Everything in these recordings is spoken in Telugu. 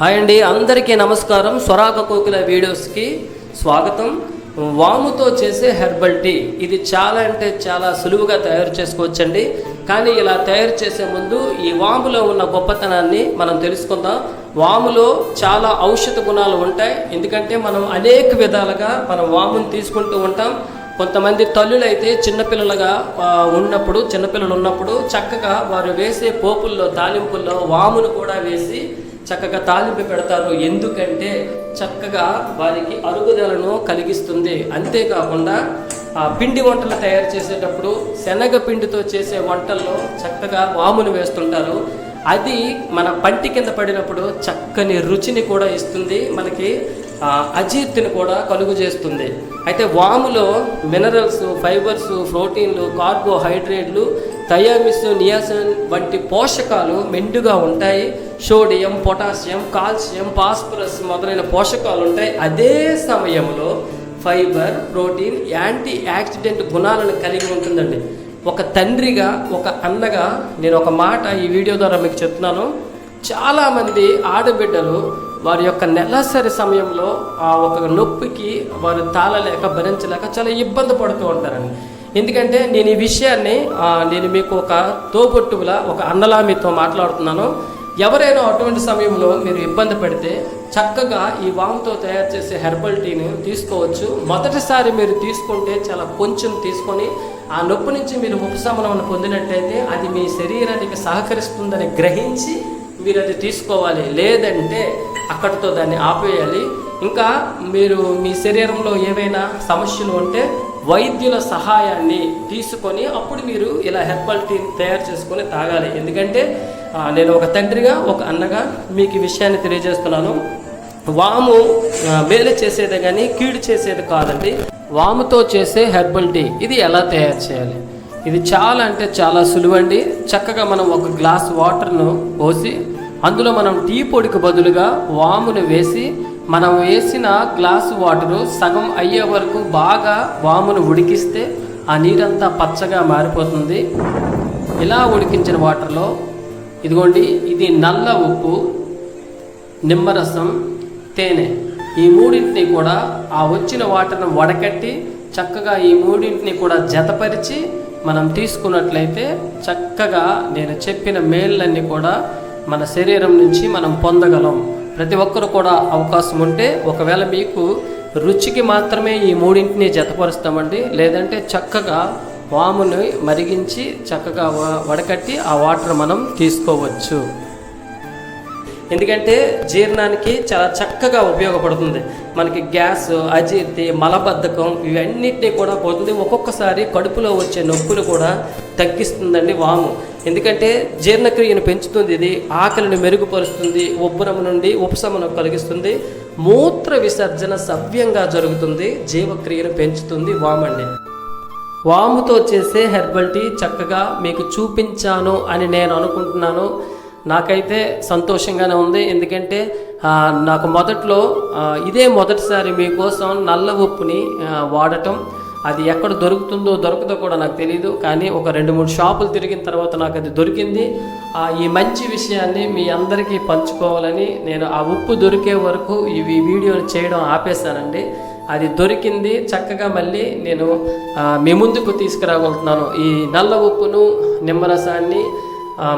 హాయ్ అండి అందరికీ నమస్కారం. స్వరాగ కోకిల వీడియోస్కి స్వాగతం. వాముతో చేసే హెర్బల్ టీ. ఇది చాలా అంటే చాలా సులువుగా తయారు చేసుకోవచ్చండి. కానీ ఇలా తయారు చేసే ముందు ఈ వాములో ఉన్న గొప్పతనాన్ని మనం తెలుసుకుందాం. వాములో చాలా ఔషధ గుణాలు ఉంటాయి. ఎందుకంటే మనం అనేక విధాలుగా మనం వామును తీసుకుంటూ ఉంటాం. కొంతమంది తల్లులైతే చిన్నపిల్లలుగా ఉన్నప్పుడు చిన్నపిల్లలు ఉన్నప్పుడు చక్కగా వారు వేసే పోపుల్లో తాలింపుల్లో వామును కూడా వేసి చక్కగా తాలింపు పెడతారు. ఎందుకంటే చక్కగా వారికి అరుగుదలను కలిగిస్తుంది. అంతేకాకుండా ఆ పిండి వంటలు తయారు చేసేటప్పుడు శనగ పిండితో చేసే వంటల్లో చక్కగా వామును వేస్తుంటారు. అది మన పంటి కింద పడినప్పుడు చక్కని రుచిని కూడా ఇస్తుంది. మనకి అజీర్తిని కూడా కలుగు చేస్తుంది. అయితే వాములో మినరల్స్ ఫైబర్స్ ప్రోటీన్లు కార్బోహైడ్రేట్లు థయామిస్ నియాసిన్ వంటి పోషకాలు మెండుగా ఉంటాయి. సోడియం పొటాషియం కాల్షియం ఫాస్ఫరస్ మొదలైన పోషకాలు ఉంటాయి. అదే సమయంలో ఫైబర్ ప్రోటీన్ యాంటీ యాక్సిడెంట్ గుణాలను కలిగి ఉంటుందండి. ఒక తండ్రిగా ఒక అన్నగా నేను ఒక మాట ఈ వీడియో ద్వారా మీకు చెప్తున్నాను. చాలామంది ఆడబిడ్డలు వారి యొక్క నెలసరి సమయంలో ఆ ఒక నొప్పికి వారు తాళలేక భరించలేక చాలా ఇబ్బంది పడుతూ ఉంటారండి. ఎందుకంటే నేను ఈ విషయాన్ని నేను మీకు ఒక తోబొట్టువులా ఒక అన్నలా మీతో మాట్లాడుతున్నాను. ఎవరైనా అటువంటి సమయంలో మీరు ఇబ్బంది పడితే చక్కగా ఈ వామ్తో తయారు చేసే హెర్బల్ టీని తీసుకోవచ్చు. మొదటిసారి మీరు తీసుకుంటే చాలా కొంచెం తీసుకొని ఆ నొప్పి నుంచి మీరు ఉపశమనం పొందినట్టయితే అది మీ శరీరానికి సహకరిస్తుందని గ్రహించి మీరు అది తీసుకోవాలి. లేదంటే అక్కడితో దాన్ని ఆపేయాలి. ఇంకా మీరు మీ శరీరంలో ఏవైనా సమస్యలు ఉంటే వైద్యుల సహాయాన్ని తీసుకొని అప్పుడు మీరు ఇలా హెర్బల్ టీ తయారు చేసుకొని తాగాలి. ఎందుకంటే నేను ఒక తండ్రిగా ఒక అన్నగా మీకు ఈ విషయాన్ని తెలియజేస్తున్నాను. వాము ఆ, మేలు చేసేదే కానీ కీడు చేసేది కాదండి. వాముతో చేసే హెర్బల్ టీ ఇది ఎలా తయారు చేయాలి? ఇది చాలా అంటే చాలా సులువండి. చక్కగా మనం ఒక గ్లాస్ వాటర్ను పోసి అందులో మనం టీ పొడికి బదులుగా వామును వేసి మనం వేసిన గ్లాసు వాటరు సగం అయ్యే వరకు బాగా వామును ఉడికిస్తే ఆ నీరంతా పచ్చగా మారిపోతుంది. ఇలా ఉడికించిన వాటర్లో ఇదిగోండి ఇది నల్ల ఉప్పు నిమ్మరసం తేనె. ఈ మూడింటిని కూడా ఆ వచ్చిన వాటర్ను వడకట్టి చక్కగా ఈ మూడింటిని కూడా జతపరిచి మనం తీసుకున్నట్లయితే చక్కగా నేను చెప్పిన మేళ్ళన్నీ కూడా మన శరీరం నుంచి మనం పొందగలం. ప్రతి ఒక్కరు కూడా అవకాశం ఉంటే ఒకవేళ మీకు రుచికి మాత్రమే ఈ మూడింటిని జతపరుస్తామండి. లేదంటే చక్కగా వాముని మరిగించి చక్కగా వడకట్టి ఆ వాటర్ మనం తీసుకోవచ్చు. ఎందుకంటే జీర్ణానికి చాలా చక్కగా ఉపయోగపడుతుంది. మనకి గ్యాస్ అజీర్తి మలబద్ధకం ఇవన్నిటినీ కూడా పోతుంది. ఒక్కొక్కసారి కడుపులో వచ్చే నొప్పులు కూడా తగ్గిస్తుందండి వాము. ఎందుకంటే జీర్ణక్రియను పెంచుతుంది ఇది ఆకలిని మెరుగుపరుస్తుంది ఉబ్బరం నుండి ఉపశమనం కలిగిస్తుంది మూత్ర విసర్జన సవ్యంగా జరుగుతుంది జీవక్రియను పెంచుతుంది వామండి. వాముతో చేసే హెర్బల్ టీ చక్కగా మీకు చూపించాను అని నేను అనుకుంటున్నాను. నాకైతే సంతోషంగానే ఉంది. ఎందుకంటే నాకు మొదట్లో ఇదే మొదటిసారి మీకోసం నల్ల ఉప్పుని వాడటం అది ఎక్కడ దొరుకుతుందో దొరకదో కూడా నాకు తెలియదు కానీ ఒక రెండు మూడు షాపులు తిరిగిన తర్వాత నాకు అది దొరికింది. ఈ మంచి విషయాన్ని మీ అందరికీ పంచుకోవాలని నేను ఆ ఉప్పు దొరికే వరకు ఇవి వీడియోలు చేయడం ఆపేశానండి. అది దొరికింది. చక్కగా మళ్ళీ నేను మీ ముందుకు తీసుకురాగలుగుతున్నాను. ఈ నల్ల ఉప్పును నిమ్మరసాన్ని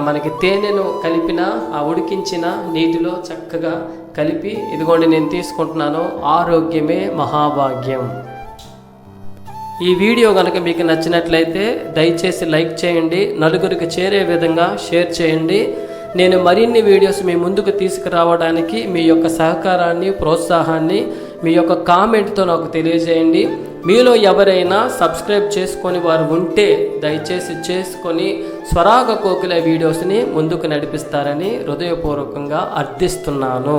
మనకి తేనెను కలిపిన ఆ ఉడికించిన నీటిలో చక్కగా కలిపి ఇదిగోండి నేను తీసుకుంటున్నాను ఆరోగ్యమే మహాభాగ్యం. ఈ వీడియో కనుక మీకు నచ్చినట్లయితే దయచేసి లైక్ చేయండి నలుగురికి చేరే విధంగా షేర్ చేయండి. నేను మరిన్ని వీడియోస్ మీ ముందుకు తీసుకురావడానికి మీ యొక్క సహకారాన్ని ప్రోత్సాహాన్ని మీ యొక్క కామెంట్తో నాకు తెలియజేయండి. మీలో ఎవరైనా సబ్స్క్రైబ్ చేసుకొని వారు ఉంటే దయచేసి చేసుకొని స్వరాగ కోకిల వీడియోస్ని ముందుకు నడిపిస్తారని హృదయపూర్వకంగా అర్థిస్తున్నాను.